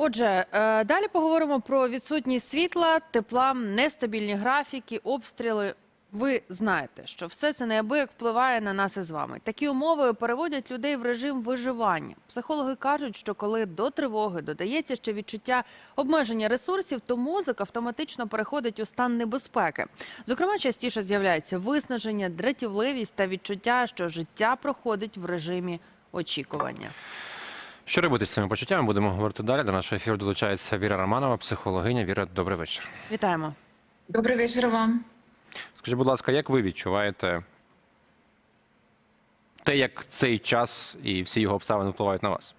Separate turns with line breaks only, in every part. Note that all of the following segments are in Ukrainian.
Отже, е, далі поговоримо про відсутність світла, тепла, нестабільні графіки, обстріли. Ви знаєте, що все це неабияк впливає на нас із вами. Такі умови переводять людей в режим виживання. Психологи кажуть, що коли до тривоги додається ще відчуття обмеження ресурсів, то мозок автоматично переходить у стан небезпеки. Зокрема, частіше з'являється виснаження, дратівливість та відчуття, що життя проходить в режимі очікування.
Що робити з цими почуттями? Будемо говорити далі. До нашого ефіру долучається Віра Романова, психологиня. Віра, добрий вечір.
Вітаємо.
Добрий вечір вам.
Скажіть, будь ласка, як ви відчуваєте те, як цей час і всі його обставини впливають на вас?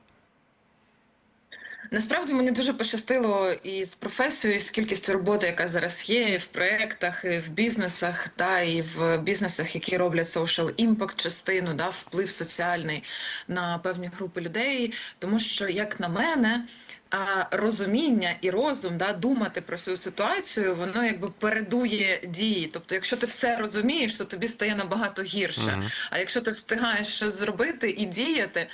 Насправді мені дуже пощастило і з професією, і з кількістю роботи, яка зараз є, і в проєктах, і в бізнесах, та і в бізнесах, які роблять social impact частину, да, вплив соціальний на певні групи людей. Тому що, як на мене, розуміння і розум, да, думати про свою ситуацію, воно якби передує дії. Тобто, якщо ти все розумієш, то тобі стає набагато гірше.
Мгм.
А якщо ти встигаєш щось зробити і діяти,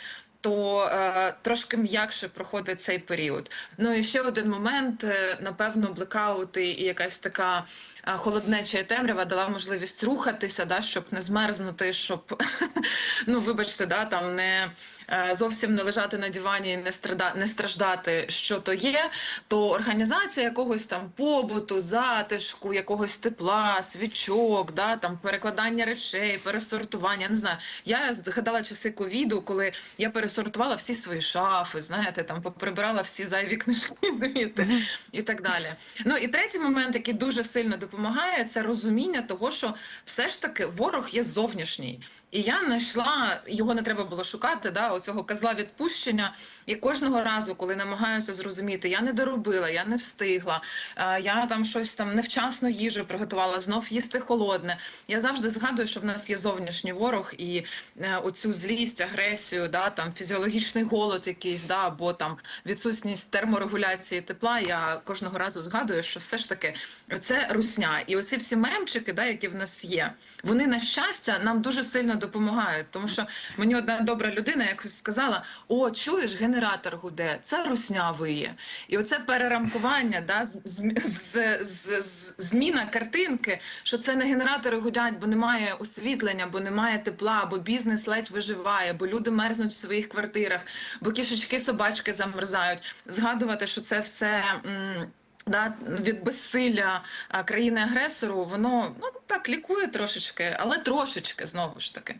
то е, трошки м'якше проходить цей період. Ну і ще один момент: е, напевно, блекаути і якась така е, холоднеча темрява дала можливість рухатися, да, щоб не змерзнути, щоб ну вибачте, да, там не е, зовсім не лежати на дивані, і не страда, не страждати, що то є. То організація якогось там побуту, затишку, якогось тепла, свічок, да, там перекладання речей, пересортування. Не знаю. Я згадала часи ковіду, коли я пересортувала всі свої шафи, знаєте, там поприбирала всі зайві книжки і так далі. Ну і третій момент, який дуже сильно допомагає, це розуміння того, що все ж таки ворог є зовнішній. І я знайшла, його не треба було шукати, да, оцього козла відпущення. І кожного разу, коли намагаюся зрозуміти, я не доробила, я не встигла, е, я там щось там невчасно їжу приготувала, знов їсти холодне. Я завжди згадую, що в нас є зовнішній ворог, і е, оцю злість, агресію, да, там фізіологічний голод якийсь, да, або там відсутність терморегуляції тепла. Я кожного разу згадую, що все ж таки це русня. І оці всі мемчики, да, які в нас є, вони на щастя нам дуже сильно допомагають. Тому що мені одна добра людина якось сказала: О, чуєш, генератор гуде, це русня виє. І оце перерамкування, да, з, з, з, з, зміна картинки, що це не генератори гудять, бо немає освітлення, бо немає тепла, бо бізнес ледь виживає, бо люди мерзнуть в своїх квартирах, бо кішечки, собачки замерзають. Згадувати, що це все. м, Да, від безсилля країни-агресору, воно ну так лікує трошечки, але трошечки знову ж таки.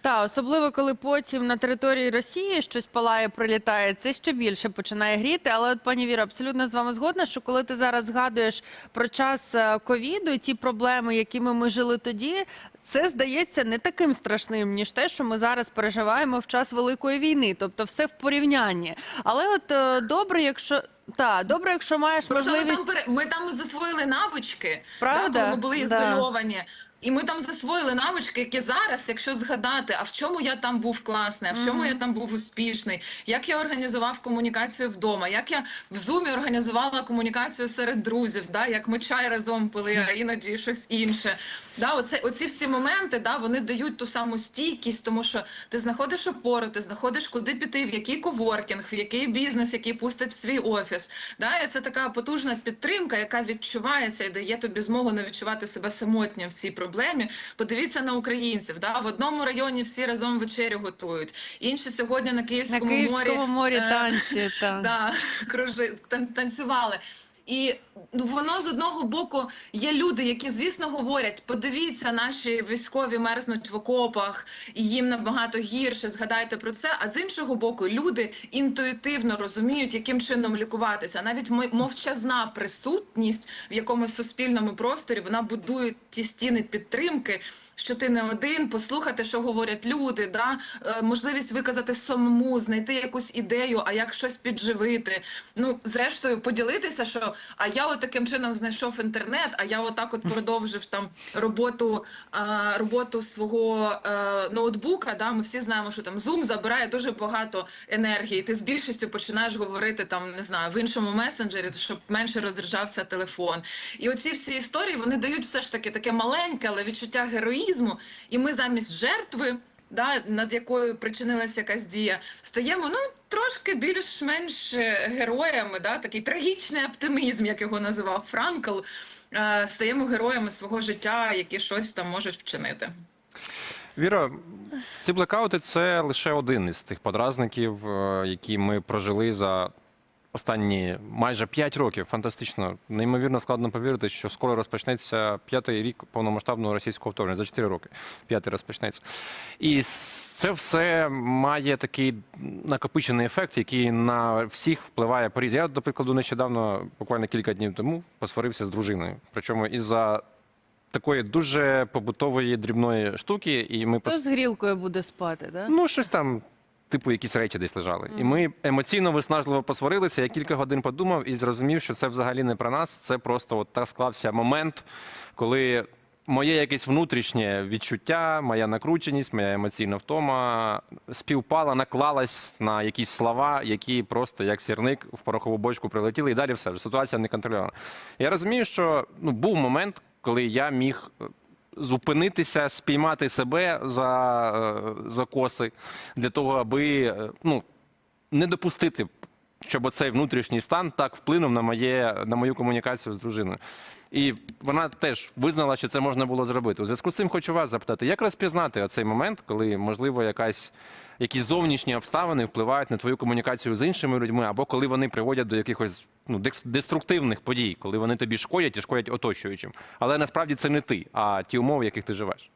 Та особливо коли потім на території Росії щось палає, прилітає, це ще більше починає гріти. Але от пані Віра, абсолютно з вами згодна, що коли ти зараз згадуєш про час е, ковіду ті проблеми, якими ми жили тоді. Це здається не таким страшним, ніж те, що ми зараз переживаємо в час великої війни, тобто все в порівнянні. Але от е, добре, якщо та добре, якщо маєш
Просто ми там, пере- ми там засвоїли навички,
Правда?
Да, коли ми були
Да.
ізольовані. І ми там засвоїли навички, які зараз, якщо згадати, а в чому я там був класний, а в чому я там був успішний, як я організував комунікацію вдома, як я в зумі організувала комунікацію серед друзів, да, як ми чай разом пили, а іноді щось інше. Да, оце, оці всі моменти, да, вони дають ту саму стійкість, тому що ти знаходиш опору, ти знаходиш, куди піти, в який коворкінг, в який бізнес, який пустить в свій офіс. Да, і це така потужна підтримка, яка відчувається і дає тобі змогу не відчувати себе самотнім в цій проблемі. Подивіться на українців. Да, в одному районі всі разом вечерю готують, інші сьогодні на
на
Київському,
Київському морі
е,
танці. Та.
да, кружи, тан- танцювали. І ну, воно з одного боку є люди, які, звісно, говорять: подивіться, наші військові мерзнуть в окопах, і їм набагато гірше. Згадайте про це. А з іншого боку, люди інтуїтивно розуміють, яким чином лікуватися. Навіть мовчазна присутність в якомусь суспільному просторі вона будує ті стіни підтримки. Що ти не один, послухати, що говорять люди, да? е, можливість виказати самому, знайти якусь ідею, а як щось підживити. Ну, зрештою, поділитися, що а я от таким чином знайшов інтернет, а я отак от продовжив там роботу, роботу свого е, ноутбука. Да? Ми всі знаємо, що там Zoom забирає дуже багато енергії. Ти з більшістю починаєш говорити там, не знаю, в іншому месенджері, щоб менше розряджався телефон. І оці всі історії вони дають все ж таки таке маленьке, але відчуття героїзму. І ми замість жертви да, над якою причинилася якась дія, стаємо ну трошки більш-менш е, героями, да, такий трагічний оптимізм, як його називав Франкл. е, Стаємо героями свого життя, які щось там можуть вчинити.
Віра, ці блекаути це лише один із тих подразників, е, які ми прожили за останні майже 5 років. Фантастично, неймовірно складно повірити, що скоро розпочнеться п'ятий рік повномасштабного російського вторгнення. За 4 роки п'ятий розпочнеться. І це все має такий накопичений ефект, який на всіх впливає по різі. Я, до прикладу, нещодавно, буквально кілька днів тому, посварився з дружиною. Причому із-за такої дуже побутової дрібної штуки, і ми
Хто з грілкою буде спати, да?
Ну, щось там, типу, якісь речі десь лежали. І ми емоційно виснажливо посварилися. Я кілька годин подумав і зрозумів, що це взагалі не про нас. Це просто от так склався момент, коли моє якесь внутрішнє відчуття, моя накрученість, моя емоційна втома співпала, наклалась на якісь слова, які просто як сірник в порохову бочку прилетіли, і далі все вже ситуація не контрольована. Я розумію, що ну, був момент, коли я міг зупинитися, спіймати себе за, е, за коси для того, аби е, ну, не допустити, щоб цей внутрішній стан так вплинув на, моє, на мою комунікацію з дружиною. І вона теж визнала, що це можна було зробити. У зв'язку з цим хочу вас запитати, як розпізнати оцей момент, коли, можливо, якась, якісь зовнішні обставини впливають на твою комунікацію з іншими людьми, або коли вони приводять до якихось ну деструктивних подій, коли вони тобі шкодять і шкодять оточуючим. Але насправді це не ти, а ті умови, в яких ти живеш.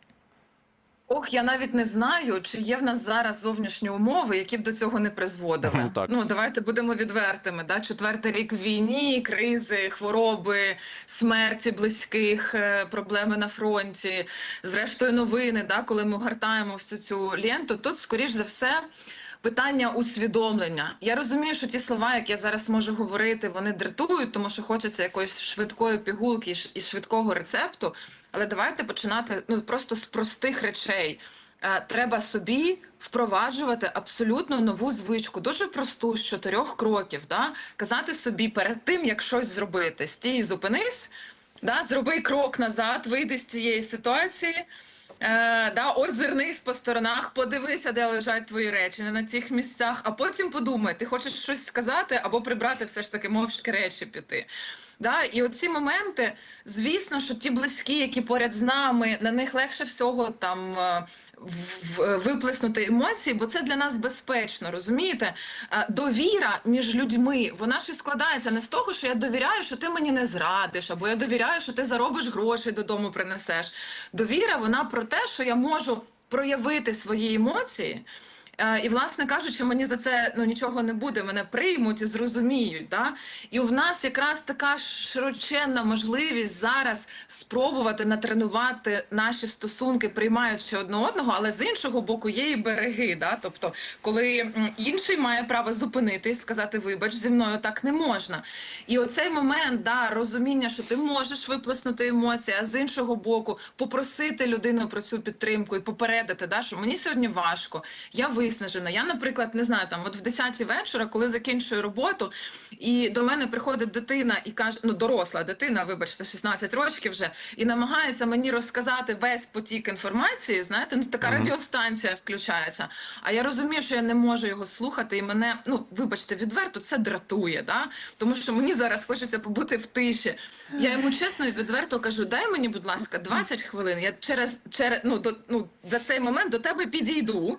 Ох, я навіть не знаю, чи є в нас зараз зовнішні умови, які б до цього не призводили.
Ну, так.
ну давайте будемо відвертими. Да? Четвертий рік війні, кризи, хвороби, смерті близьких, е, проблеми на фронті. Зрештою, новини, да? коли ми гортаємо всю цю ленту, тут, скоріш за все. Питання усвідомлення. Я розумію, що ті слова, які я зараз можу говорити, вони дратують, тому що хочеться якоїсь швидкої пігулки і швидкого рецепту. Але давайте починати ну просто з простих речей. Е, Треба собі впроваджувати абсолютно нову звичку, дуже просту з чотирьох кроків. Да? Казати собі перед тим, як щось зробити, стій, зупинись, да? зроби крок назад, вийди з цієї ситуації. Е, да, озирнись по сторонах, подивися, де лежать твої речі, не на цих місцях, а потім подумай, ти хочеш щось сказати або прибрати все ж таки мовчки речі піти. Да? І оці моменти, звісно, що ті близькі, які поряд з нами, на них легше всього там е, в- виплеснути емоції, бо це для нас безпечно, розумієте? Е, Довіра між людьми, вона ж і складається не з того, що я довіряю, що ти мені не зрадиш, або я довіряю, що ти заробиш гроші додому принесеш. Довіра, вона про те, що я можу проявити свої емоції. Е, І, власне кажучи, мені за це ну нічого не буде. Мене приймуть і зрозуміють. Да? І в нас якраз така широченна можливість зараз спробувати натренувати наші стосунки, приймаючи одне одного, але з іншого боку є і береги. Да? Тобто, коли інший має право зупинитись, сказати вибач, зі мною так не можна. І оцей момент да, розуміння, що ти можеш виплеснути емоції, а з іншого боку, попросити людину про цю підтримку і попередити, да, що мені сьогодні важко, я виснажена. Я, наприклад, не знаю, там от в 10 вечора, коли закінчую роботу, і до мене приходить дитина і каже, ну доросла дитина, вибачте, 16 років вже, і намагається мені розказати весь потік інформації. Знаєте, ну така
Мгм.
радіостанція включається. А я розумію, що я не можу його слухати, і мене, ну вибачте, відверто це дратує, да? тому що мені зараз хочеться побути в тиші. Я йому чесно і відверто кажу: дай мені, будь ласка, 20 хвилин. Я через, через ну, до, ну, за цей момент до тебе підійду.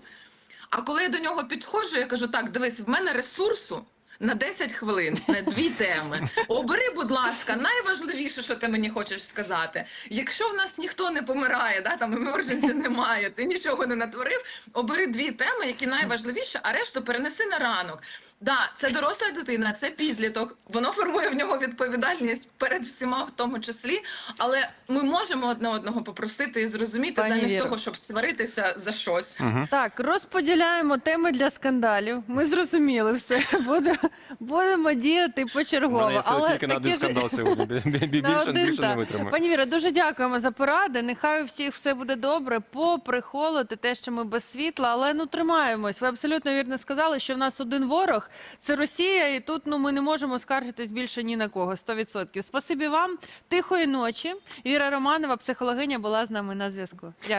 А коли я до нього підходжу, я кажу: так, дивись, в мене ресурсу. На 10 хвилин на дві теми. Обери, будь ласка, найважливіше, що ти мені хочеш сказати. Якщо в нас ніхто не помирає, да там емердженсі немає, ти нічого не натворив. Обери дві теми, які найважливіші, а решту перенеси на ранок. Да, це доросла дитина, це підліток. Воно формує в нього відповідальність перед всіма, в тому числі. Але ми можемо одне одного попросити і зрозуміти,
Пані
замість
Віро.
того, щоб сваритися за щось.
Угу.
Так, розподіляємо теми для скандалів. Ми зрозуміли все. Будемо, будемо діяти почергово.
Але тільки на один
такі ж-
скандал сьогодні. Бі- бі- бі-
На
Більше,
один,
більше не
так.
витримаю.
Пані Віра, дуже дякуємо за поради. Нехай у всіх все буде добре, попри холод і те, що ми без світла, але ну тримаємось. Ви абсолютно вірно сказали, що в нас один ворог це Росія, і тут ну ми не можемо скаржитись більше ні на кого. 100%. Спасибі вам. Тихої ночі. Віра Романова, психологиня, була з нами на зв'язку. Дякую.